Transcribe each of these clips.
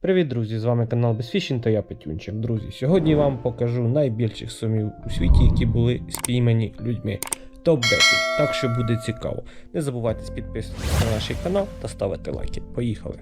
Привіт, друзі! З вами канал Безфішін та я Петюнчик. Друзі, сьогодні вам покажу найбільших сумів у світі, які були спіймані людьми. Топ 10. Так що буде цікаво. Не забувайте підписуватися на наш канал та ставити лайки. Поїхали!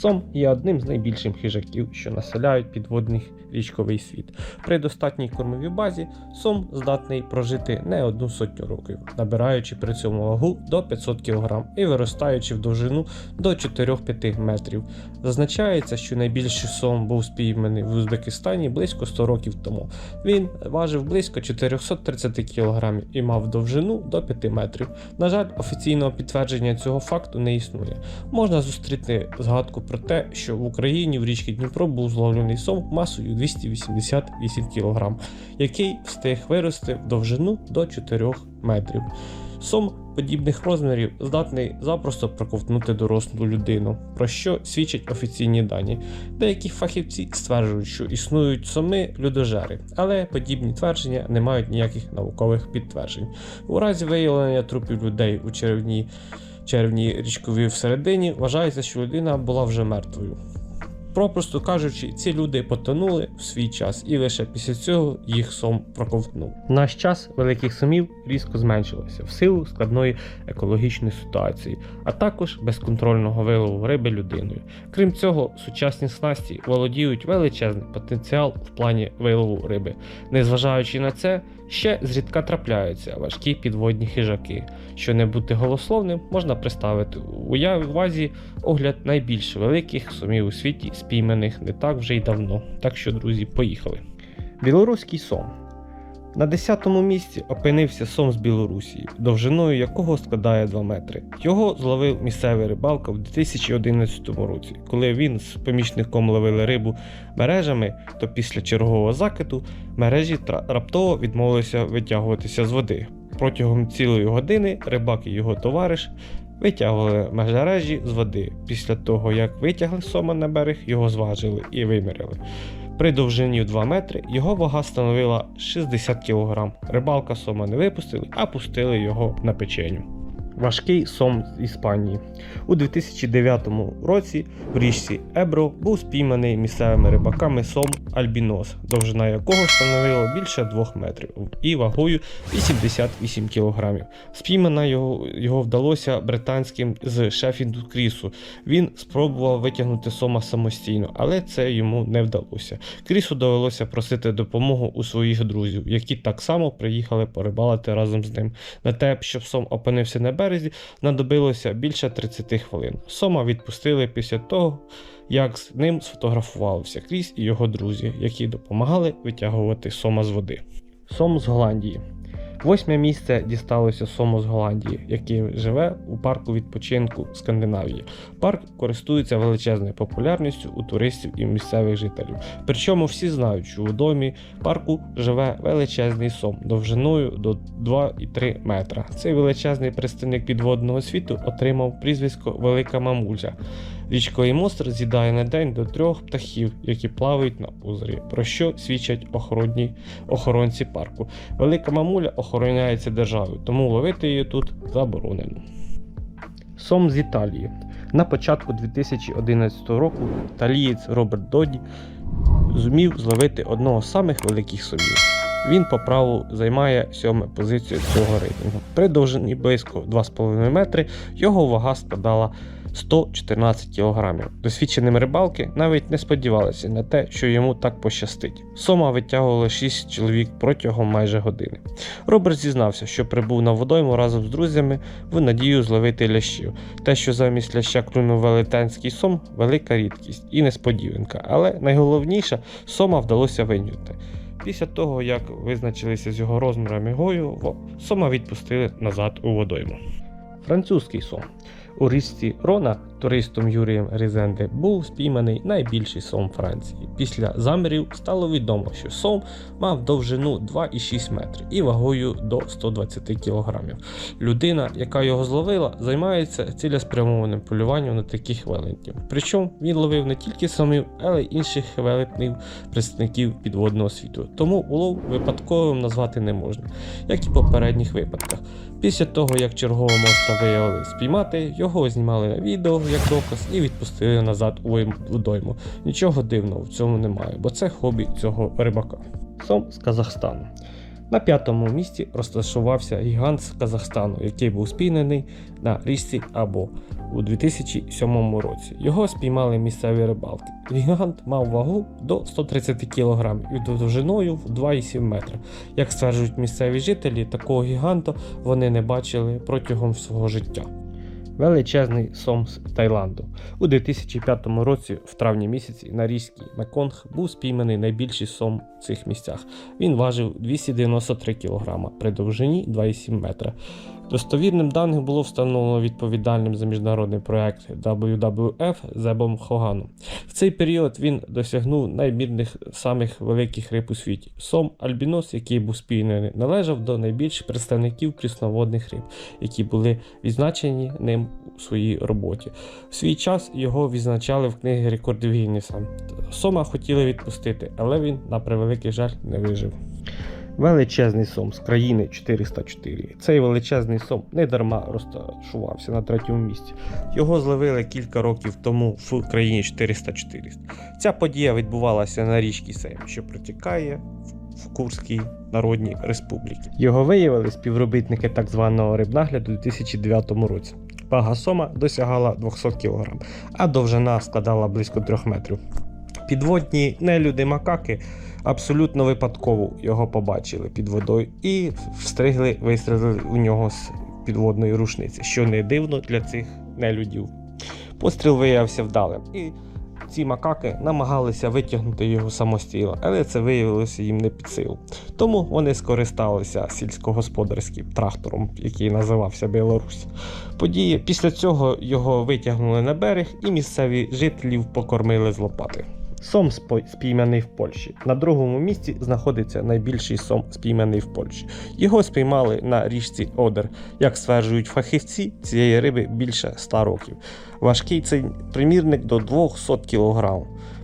Сом є одним з найбільших хижаків, що населяють підводний річковий світ. При достатній кормовій базі сом здатний прожити не одну сотню років, набираючи при цьому вагу до 500 кг і виростаючи в довжину до 4-5 метрів. Зазначається, що найбільший сом був спійманий в Узбекистані близько 100 років тому. Він важив близько 430 кг і мав довжину до 5 метрів. На жаль, офіційного підтвердження цього факту не існує. Можна зустріти згадку про те, що в Україні в річці Дніпро був зловлений сом масою 288 кг, який встиг вирости в довжину до 4 метрів. Сом подібних розмірів здатний запросто проковтнути дорослу людину, про що свідчать офіційні дані. Деякі фахівці стверджують, що існують соми людожери, але подібні твердження не мають ніяких наукових підтверджень. У разі виявлення трупів людей у червні червній річковій всередині вважається, що людина була вже мертвою. Попросту кажучи, ці люди потонули в свій час, і лише після цього їх сом проковтнув. Наш час великих сомів різко зменшилося в силу складної екологічної ситуації, а також безконтрольного вилову риби людиною. Крім цього, сучасні снасті володіють величезний потенціал в плані вилову риби. Незважаючи на це, ще зрідка трапляються важкі підводні хижаки. Що не бути голословним, можна представити у увазі огляд найбільш великих сумів у світі, спійманих не так вже й давно. Так що, друзі, поїхали. Білоруський сом. На 10-му місці опинився сом з Білорусі, довжиною якого складає 2 метри. Його зловив місцевий рибалка в 2011 році. Коли він з помічником ловили рибу мережами, то після чергового закиду мережі раптово відмовилися витягуватися з води. Протягом цілої години рибак і його товариш витягували межережі з води. Після того, як витягли сома на берег, його зважили і виміряли. При довжині в 2 метри його вага становила 60 кг. Рибалка сома не випустили, а пустили його на печеню. Важкий сом з Іспанії. У 2009 році в річці Ебро був спійманий місцевими рибаками сом Альбінос, довжина якого становила більше 2 метрів і вагою 88 кг. Спіймана його, його вдалося британським з Шефінду Крісу. Він спробував витягнути сома самостійно, але це йому не вдалося. Крісу довелося просити допомогу у своїх друзів, які так само приїхали порибалити разом з ним. На те, щоб сом опинився на знадобилося більше 30 хвилин. Сома відпустили після того, як з ним сфотографувалися Кріс і його друзі, які допомагали витягувати сома з води. Сом з Голландії. Восьме місце дісталося Сому з Голландії, який живе у парку відпочинку Скандинавії. Парк користується величезною популярністю у туристів і місцевих жителів. Причому всі знають, що у домі парку живе величезний сом довжиною до 2,3 метра. Цей величезний представник підводного світу отримав прізвисько Велика Мамуля. Річковий монстр з'їдає на день до трьох птахів, які плавають на озері, про що свідчать охоронні охоронці парку. Велика мамуля охороняється державою, тому ловити її тут заборонено. Сом з Італії. На початку 2011 року італієць Роберт Доді зумів зловити одного з самих великих сомів. Він по праву займає сьоме позицію цього рейтингу. При довжині близько 2,5 метри його вага складала 114 кг. Досвідчені рибалки навіть не сподівалися на те, що йому так пощастить. Сома витягували 6 чоловік протягом майже години. Роберт зізнався, що прибув на водойму разом з друзями в надію зловити лящів. Те, що замість ляща клюнув велетенський сом, велика рідкість і несподіванка, але найголовніше сома вдалося винюти. Після того, як визначилися з його розмірами і вагою, сома відпустили назад у водойму. Французький сом. У річці Рона туристом Юрієм Різенде був спійманий найбільший сом Франції. Після замірів стало відомо, що сом мав довжину 2,6 метрів і вагою до 120 кг. Людина, яка його зловила, займається цілеспрямованим полюванням на таких велетнів. Причому він ловив не тільки сомів, але й інших велетнів, представників підводного світу. Тому улов випадковим назвати не можна, як і в попередніх випадках. Після того, як чергового монстра виявили спіймати, його знімали на відео як доказ і відпустили назад у дойму. Нічого дивного в цьому немає, бо це хобі цього рибака. Сом з Казахстану. На п'ятому місці розташувався гігант з Казахстану, який був спійнений на річці Або у 2007 році. Його спіймали місцеві рибалки. Гігант мав вагу до 130 кг і довжиною в 2,7 метра. Як стверджують місцеві жителі, такого гіганта вони не бачили протягом свого життя. Величезний сом з Таїланду. У 2005 році, в травні місяці, на річці Меконг був спійманий найбільший сом в цих місцях. Він важив 293 кг при довжині 2,7 метра. Достовірним даним було встановлено відповідальним за міжнародний проект WWF Зебом Хоганом. В цей період він досягнув найбільних самих великих риб у світі. Сом Альбінос, який був спійнений, належав до найбільших представників прісноводних риб, які були відзначені ним у своїй роботі. В свій час його відзначали в книгі рекордів Гіннеса. Сома хотіли відпустити, але він, на превеликий жаль, не вижив. Величезний сом з країни 404. Цей величезний сом не дарма розташувався на третьому місці. Його зловили кілька років тому в країні 404. Ця подія відбувалася на річці Сейм, що протікає в Курській Народній Республіці. Його виявили співробітники так званого рибнагляду у 2009 році. Вага сома досягала 200 кг, а довжина складала близько 3 метрів. Підводні нелюди макаки абсолютно випадково його побачили під водою і встригли вистрілити у нього з підводної рушниці, що не дивно для цих нелюдів. Постріл виявився вдалим, і ці макаки намагалися витягнути його самостійно, але це виявилося їм не під силу. Тому вони скористалися сільськогосподарським трактором, який називався Білорусь. Події після цього його витягнули на берег, і місцеві жителів покормили з лопати. Сом спійманий в Польщі. На другому місці знаходиться найбільший сом спійманий в Польщі. Його спіймали на річці Одер. Як стверджують фахівці, цієї риби більше 100 років. Важкий цей примірник до 200 кг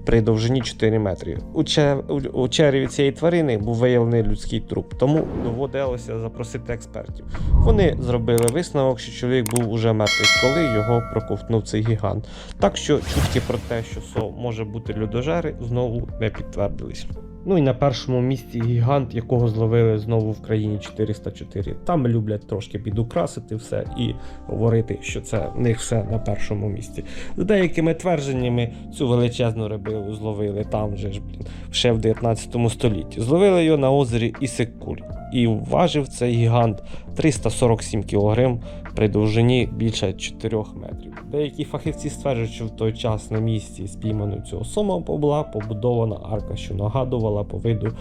при довжині 4 метри. У, че- у- у череві цієї тварини був виявлений людський труп, тому доводилося запросити експертів. Вони зробили висновок, що чоловік був уже мертвий, коли його проковтнув цей гігант. Так що чутки про те, що сов може бути людожери, знову не підтвердились. Ну і на першому місці гігант, якого зловили знову в країні 404. Там люблять трошки підукрасити все і говорити, що це в них все на першому місці. За деякими твердженнями цю величезну рибилу зловили там же ж, блін, ще в 19 столітті. Зловили його на озері Ісикуль. І важив цей гігант 347 кг при довжині більше 4 метрів. Деякі фахівці стверджують, що в той час на місці спійманого цього сома була побудована арка, що нагадувала по виду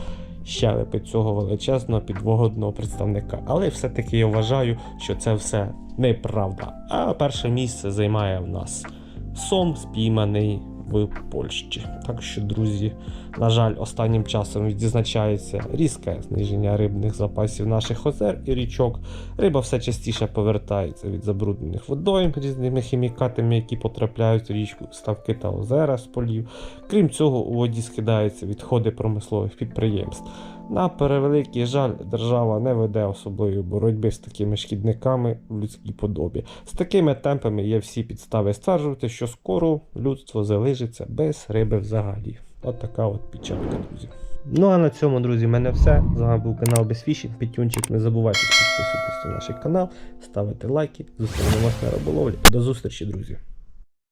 щелепи цього величезного підводного представника. Але все-таки я вважаю, що це все неправда. А перше місце займає в нас сом, спійманий в Польщі. Так що, друзі, на жаль, останнім часом відзначається різке зниження рибних запасів наших озер і річок. Риба все частіше повертається від забруднених водойм різними хімікатами, які потрапляють в річку, ставки та озера з полів. Крім цього, у воді скидаються відходи промислових підприємств. На перевеликий жаль, держава не веде особливої боротьби з такими шкідниками в людській подобі. З такими темпами є всі підстави стверджувати, що скоро людство залишиться без риби взагалі. От така от печалька, друзі. Ну а на цьому, друзі, в мене все. З вами був канал Безфішінг, Петюнчик. Не забувайте підписуватися на наш канал, ставити лайки. Зустрінемось на риболовлі. До зустрічі, друзі.